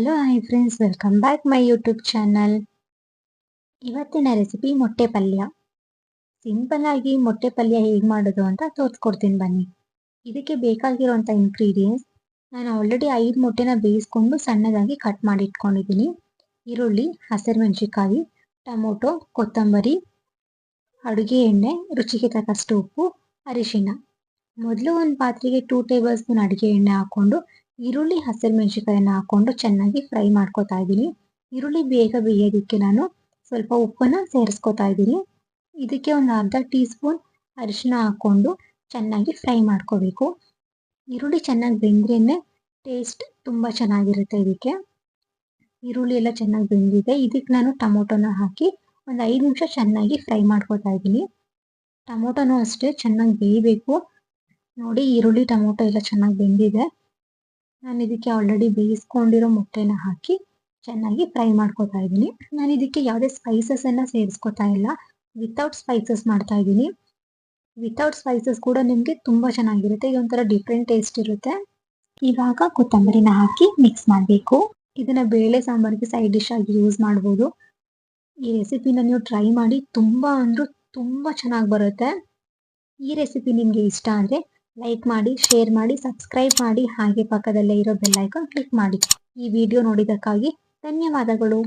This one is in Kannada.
Hello hi friends welcome back my YouTube channel ಇವತ್ತಿನ ರೆಸಿಪಿ ಮೊಟ್ಟೆ ಪಲ್ಯ. ಸಿಂಪಲ್ ಆಗಿ ಮೊಟ್ಟೆ ಪಲ್ಯ ಹೇಗೆ ಮಾಡೋದು ಅಂತ ತೋರಿಸ್ಕೊಡ್ತೀನಿ ಬನ್ನಿ. ಇದಕ್ಕೆ ಬೇಕಾಗಿರುವಂಥ ಇಂಗ್ರೀಡಿಯೆಂಟ್ಸ್ ನಾನು ಆಲ್ರೆಡಿ ಐದು ಮೊಟ್ಟೆನ ಬೇಯಿಸ್ಕೊಂಡು ಸಣ್ಣದಾಗಿ ಕಟ್ ಮಾಡಿ ಇಟ್ಕೊಂಡಿದ್ದೀನಿ. ಈರುಳ್ಳಿ ಹಸಿರುಮೆಣಸಿಕಾಯಿ ಟೊಮೊಟೊ, ಕೊತ್ತಂಬರಿ, ಅಡುಗೆ ಎಣ್ಣೆ, ರುಚಿಗೆ ತಕ್ಕಷ್ಟು ಉಪ್ಪು ಅರಿಶಿನ ಮೊದಲು ಒಂದು ಪಾತ್ರೆಗೆ ಟೂ ಟೇಬಲ್ ಸ್ಪೂನ್ ಅಡುಗೆ ಎಣ್ಣೆ ಹಾಕ್ಕೊಂಡು ಈರುಳ್ಳಿ ಹಸಿರುಮೆಣಸಿಕಾಯಿನ ಹಾಕ್ಕೊಂಡು ಚೆನ್ನಾಗಿ ಫ್ರೈ ಮಾಡ್ಕೋತಾ ಇದ್ದೀನಿ. ಈರುಳ್ಳಿ ಬೇಗ ಬೇಯೋದಕ್ಕೆ ನಾನು ಸ್ವಲ್ಪ ಉಪ್ಪನ್ನು ಸೇರಿಸ್ಕೊತಾ ಇದ್ದೀನಿ. ಇದಕ್ಕೆ ಒಂದು ಅರ್ಧ ಟೀ ಸ್ಪೂನ್ ಅರಿಶಿನ ಹಾಕ್ಕೊಂಡು ಚೆನ್ನಾಗಿ ಫ್ರೈ ಮಾಡ್ಕೋಬೇಕು. ಈರುಳ್ಳಿ ಚೆನ್ನಾಗಿ ಬೆಂದ್ರೇ ಟೇಸ್ಟ್ ತುಂಬ ಚೆನ್ನಾಗಿರುತ್ತೆ ಇದಕ್ಕೆ. ಈರುಳ್ಳಿ ಎಲ್ಲ ಚೆನ್ನಾಗಿ ಬೆಂದಿದೆ. ಇದಕ್ಕೆ ನಾನು ಟೊಮೊಟೊನ ಹಾಕಿ ಒಂದು ಐದು ನಿಮಿಷ ಚೆನ್ನಾಗಿ ಫ್ರೈ ಮಾಡ್ಕೋತಾ ಇದ್ದೀನಿ. ಟೊಮೊಟೊನೂ ಅಷ್ಟೇ ಚೆನ್ನಾಗಿ ಬೇಯಬೇಕು. ನೋಡಿ, ಈರುಳ್ಳಿ, ಟೊಮೊಟೊ ಎಲ್ಲ ಚೆನ್ನಾಗಿ ಬೆಂದಿದೆ. ನಾನು ಇದಕ್ಕೆ ಆಲ್ರೆಡಿ ಬೇಯಿಸ್ಕೊಂಡಿರೋ ಮೊಟ್ಟೆನ ಹಾಕಿ ಚೆನ್ನಾಗಿ ಫ್ರೈ ಮಾಡ್ಕೋತಾ ಇದ್ದೀನಿ. ನಾನು ಇದಕ್ಕೆ ಯಾವುದೇ ಸ್ಪೈಸಸನ್ನು ಸೇರಿಸ್ಕೊತಾ ಇಲ್ಲ. ವಿತೌಟ್ ಸ್ಪೈಸಸ್ ಮಾಡ್ತಾ ಇದ್ದೀನಿ. ವಿತೌಟ್ ಸ್ಪೈಸಸ್ ಕೂಡ ನಿಮಗೆ ತುಂಬ ಚೆನ್ನಾಗಿರುತ್ತೆ. ಇದೊಂಥರ ಡಿಫ್ರೆಂಟ್ ಟೇಸ್ಟ್ ಇರುತ್ತೆ. ಇವಾಗ ಕೊತ್ತಂಬರಿನ ಹಾಕಿ ಮಿಕ್ಸ್ ಮಾಡಬೇಕು. ಇದನ್ನ ಬೇಳೆ ಸಾಂಬಾರಿಗೆ ಸೈಡ್ ಡಿಶ್ ಆಗಿ ಯೂಸ್ ಮಾಡ್ಬೋದು. ಈ ರೆಸಿಪಿನ ನೀವು ಟ್ರೈ ಮಾಡಿ ತುಂಬ ಅಂದರೂ ತುಂಬ ಚೆನ್ನಾಗಿ ಬರುತ್ತೆ. ಈ ರೆಸಿಪಿ ನಿಮಗೆ ಇಷ್ಟ ಆದರೆ ಲೈಕ್ ಮಾಡಿ ಶೇರ್ ಮಾಡಿ ಸಬ್ಸ್ಕ್ರೈಬ್ ಮಾಡಿ ಹಾಗೆ ಪಕ್ಕದಲ್ಲೇ ಇರೋ ಬೆಲ್ ಐಕಾನ್ ಕ್ಲಿಕ್ ಮಾಡಿ. ಈ ವಿಡಿಯೋ ನೋಡಿದ್ದಕ್ಕಾಗಿ ಧನ್ಯವಾದಗಳು.